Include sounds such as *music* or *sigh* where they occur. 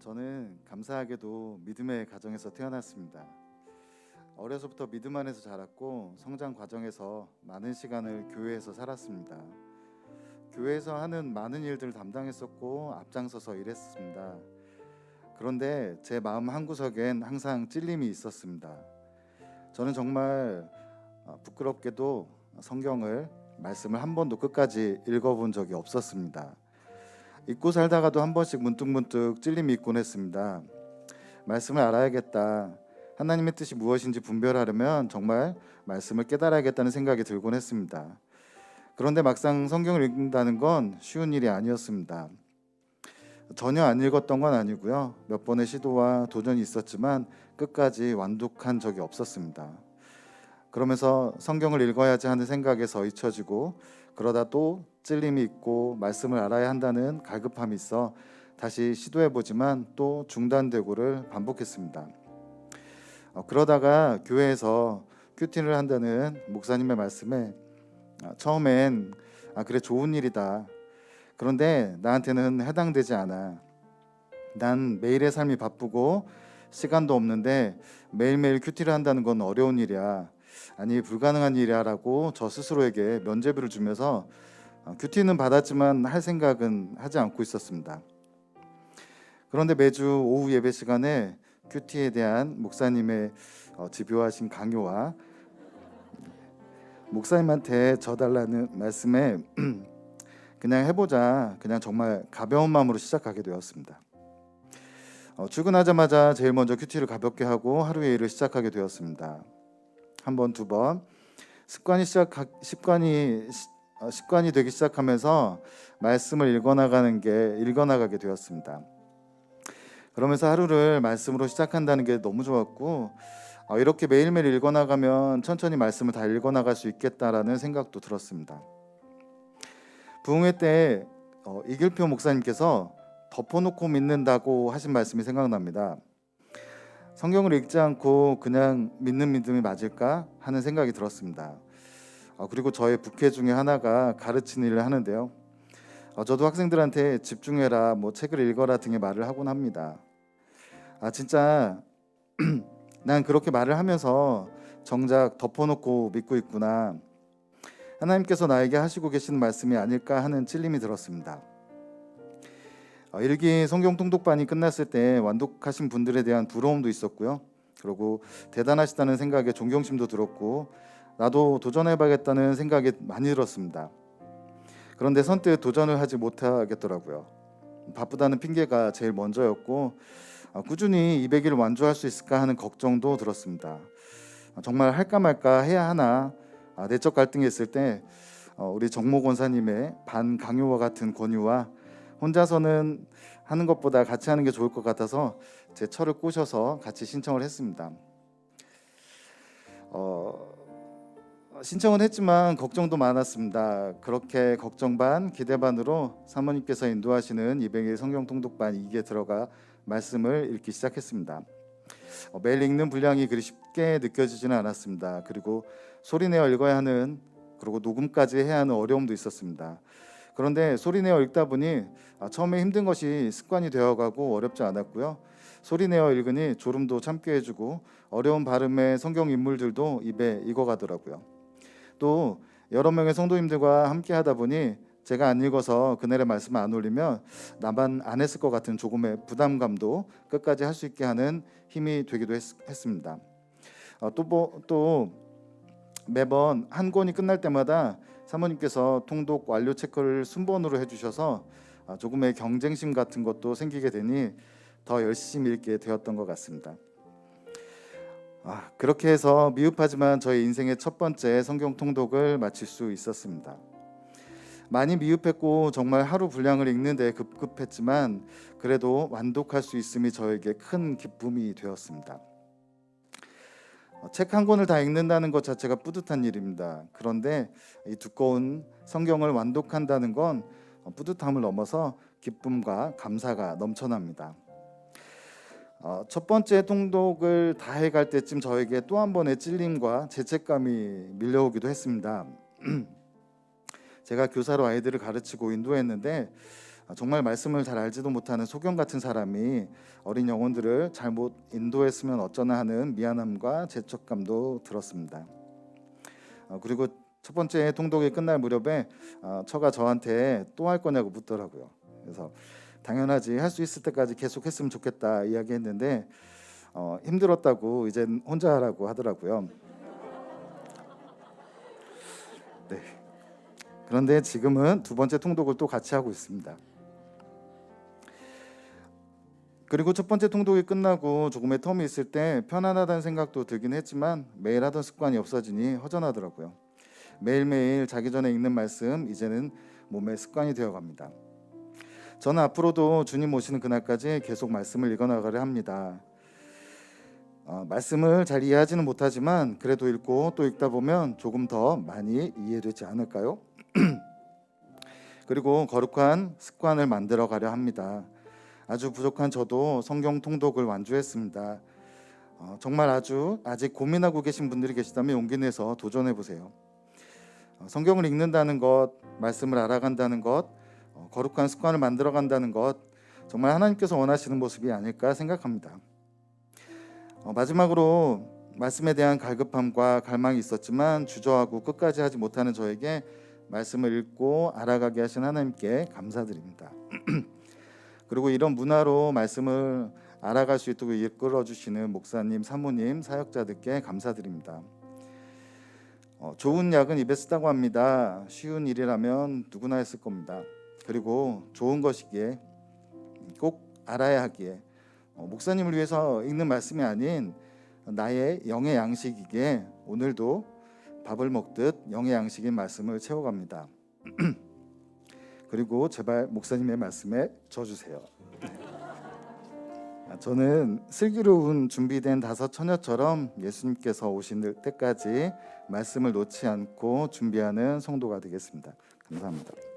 저는 감사하게도 믿음의 가정에서 태어났습니다. 어려서부터 믿음 안에서 자랐고 성장 과정에서 많은 시간을 교회에서 살았습니다. 교회에서 하는 많은 일들을 담당했었고 앞장서서 일했습니다. 그런데 제 마음 한구석엔 항상 찔림이 있었습니다. 저는 정말 어, 부끄럽게도 성경을 말씀을 한 번도 끝까지 읽어본 적이 없었습니다. 잊고 살다가도 한 번씩 문득문득 찔림이 있곤 했습니다. 말씀을 알아야겠다. 하나님의 뜻이 무엇인지 분별하려면 정말 말씀을 깨달아야겠다는 생각이 들곤 했습니다. 그런데 막상 성경을 읽는다는 건 쉬운 일이 아니었습니다. 전혀 안 읽었던 건 아니고요. 몇 번의 시도와 도전이 있었지만 끝까지 완독한 적이 없었습니다. 그러면서 성경을 읽어야지 하는 생각에 서 잊혀지고 그러다 또 찔림이 있고 말씀을 알아야 한다는 갈급함이 있어 다시 시도해 보지만 또 중단되고를 반복했습니다. 어, 그러다가 교회에서 큐티를 한다는 목사님의 말씀에 아, 처음엔 아 그래 좋은 일이다. 그런데 나한테는 해당되지 않아. 난 매일의 삶이 바쁘고 시간도 없는데 매일매일 큐티를 한다는 건 어려운 일이야. 아니 불가능한 일이야라고 저 스스로에게 면죄부를 주면서 어, 큐티는 받았지만 할 생각은 하지 않고 있었습니다. 그런데 매주 오후 예배 시간에 큐티에 대한 목사님의 어, 집요하신 강요와 목사님한테 져달라는 말씀에 *clears throat* 그냥 해보자 그냥 정말 가벼운 마음으로 시작하게 되었습니다. 어, 출근하자마자 제일 먼저 큐티를 가볍게 하고 하루의 일을 시작하게 되었습니다. 한 번, 두 번. 습관이 시작 습관이 시- 어, 습관이 되기 시작하면서 말씀을 읽어 나가는 게 읽어 나가게 되었습니다. 그러면서 하루를 말씀으로 시작한다는 게 너무 좋았고 어, 이렇게 매일매일 읽어 나가면 천천히 말씀을 다 읽어 나갈 수 있겠다라는 생각도 들었습니다. 부흥회 때 어, 이길표 목사님께서 덮어놓고 믿는다고 하신 말씀이 생각납니다. 성경을 읽지 않고 그냥 믿는 믿음이 맞을까 하는 생각이 들었습니다. 어, 그리고 저의 부캐 중에 하나가 가르치는 일을 하는데요. 어, 저도 학생들한테 집중해라, 뭐 책을 읽어라 등의 말을 하곤 합니다. 아 진짜 *clears throat* 난 그렇게 말을 하면서 정작 덮어놓고 믿고 있구나. 하나님께서 나에게 하시고 계시는 말씀이 아닐까 하는 찔림이 들었습니다. 어, 일기 성경 통독반이 끝났을 때 완독하신 분들에 대한 부러움도 있었고요. 그리고 대단하시다는 생각에 존경심도 들었고 나도 도전해봐야겠다는 생각이 많이 들었습니다. 그런데 선뜻 도전을 하지 못하겠더라고요. 바쁘다는 핑계가 제일 먼저였고 어, 꾸준히 200일 완주할 수 있을까 하는 걱정도 들었습니다. 어, 정말 할까 말까 해야 하나 아, 내적 갈등이 있을 때 어, 우리 정모 권사님의 반강요와 같은 권유와 혼자서는 하는 것보다 같이 하는 게 좋을 것 같아서 제 철을 꼬셔서 같이 신청을 했습니다. 어, 신청은 했지만 걱정도 많았습니다. 그렇게 걱정 반 기대 반으로 사모님께서 인도하시는 200일 성경 통독반 2기에 들어가 말씀을 읽기 시작했습니다. 어, 매일 읽는 분량이 그리 쉽게 느껴지지는 않았습니다. 그리고 소리내어 읽어야 하는 그리고 녹음까지 해야 하는 어려움도 있었습니다. 그런데 소리내어 읽다 보니 아, 처음에 힘든 것이 습관이 되어가고 어렵지 않았고요. 소리내어 읽으니 졸음도 참게 해주고 어려운 발음의 성경 인물들도 입에 익어가더라고요. 또 여러 명의 성도님들과 함께 하다 보니 제가 안 읽어서 그날의 말씀을 안 올리면 나만 안 했을 것 같은 조금의 부담감도 끝까지 할 수 있게 하는 힘이 되기도 했, 습니다 또, 뭐, 또 매번 한 권이 끝날 때마다 사모님께서 통독 완료 체크를 순번으로 해주셔서 아, 조금의 경쟁심 같은 것도 생기게 되니 더 열심히 읽게 되었던 것 같습니다. 아, 그렇게 해서 미흡하지만 저의 인생의 첫 번째 성경 통독을 마칠 수 있었습니다. 많이 미흡했고 정말 하루 분량을 읽는데 급급했지만 그래도 완독할 수 있음이 저에게 큰 기쁨이 되었습니다. 어, 책한 권을 다 읽는다는 것 자체가 뿌듯한 일입니다. 그런데 이 두꺼운 성경을 완독한다는 건 어, 뿌듯함을 넘어서 기쁨과 감사가 넘쳐납니다. 어, 첫 번째 통독을 다 해갈 때쯤 저에게 또 한 번의 찔림과 죄책감이 밀려오기도 했습니다. *clears throat* 제가 교사로 아이들을 가르치고 인도했는데 아, 정말 말씀을 잘 알지도 못하는 소경 같은 사람이 어린 영혼들을 잘못 인도했으면 어쩌나 하는 미안함과 죄책감도 들었습니다. 어, 그리고 첫 번째 통독이 끝날 무렵에 어, 처가 저한테 또 할 거냐고 묻더라고요. 그래서 당연하지 할 수 있을 때까지 계속 했으면 좋겠다 이야기했는데 어, 힘들었다고 이젠 혼자 하라고 하더라고요. 네. 그런데 지금은 두 번째 통독을 또 같이 하고 있습니다. 그리고 첫 번째 통독이 끝나고 조금의 텀이 있을 때 편안하다는 생각도 들긴 했지만 매일 하던 습관이 없어지니 허전하더라고요. 매일매일 자기 전에 읽는 말씀 이제는 몸의 습관이 되어갑니다. 저는 앞으로도 주님 오시는 그날까지 계속 말씀을 읽어나가려 합니다. 어, 말씀을 잘 이해하지는 못하지만 그래도 읽고 또 읽다 보면 조금 더 많이 이해되지 않을까요? *clears throat* 그리고 거룩한 습관을 만들어 가려 합니다. 아주 부족한 저도 성경 통독을 완주했습니다. 어, 정말 아주 아직 고민하고 계신 분들이 계시다면 용기 내서 도전해 보세요. 어, 성경을 읽는다는 것, 말씀을 알아간다는 것, 어, 거룩한 습관을 만들어 간다는 것, 정말 하나님께서 원하시는 모습이 아닐까 생각합니다. 어, 마지막으로 말씀에 대한 갈급함과 갈망이 있었지만 주저하고 끝까지 하지 못하는 저에게 말씀을 읽고 알아가게 하신 하나님께 감사드립니다. *clears throat* 그리고 이런 문화로 말씀을 알아갈 수 있도록 이끌어 주시는 목사님, 사모님, 사역자들께 감사드립니다. 어, 좋은 약은 입에 쓰다고 합니다. 쉬운 일이라면 누구나 했을 겁니다. 그리고 좋은 것이기에 꼭 알아야 하기에 어, 목사님을 위해서 읽는 말씀이 아닌 나의 영의 양식이기에 오늘도 밥을 먹듯 영의 양식인 말씀을 채워갑니다. *clears throat* 그리고 제발 목사님의 말씀에 져주세요. 아, 저는 슬기로운 준비된 다섯 처녀처럼 예수님께서 오실 때까지 말씀을 놓지 않고 준비하는 성도가 되겠습니다. 감사합니다.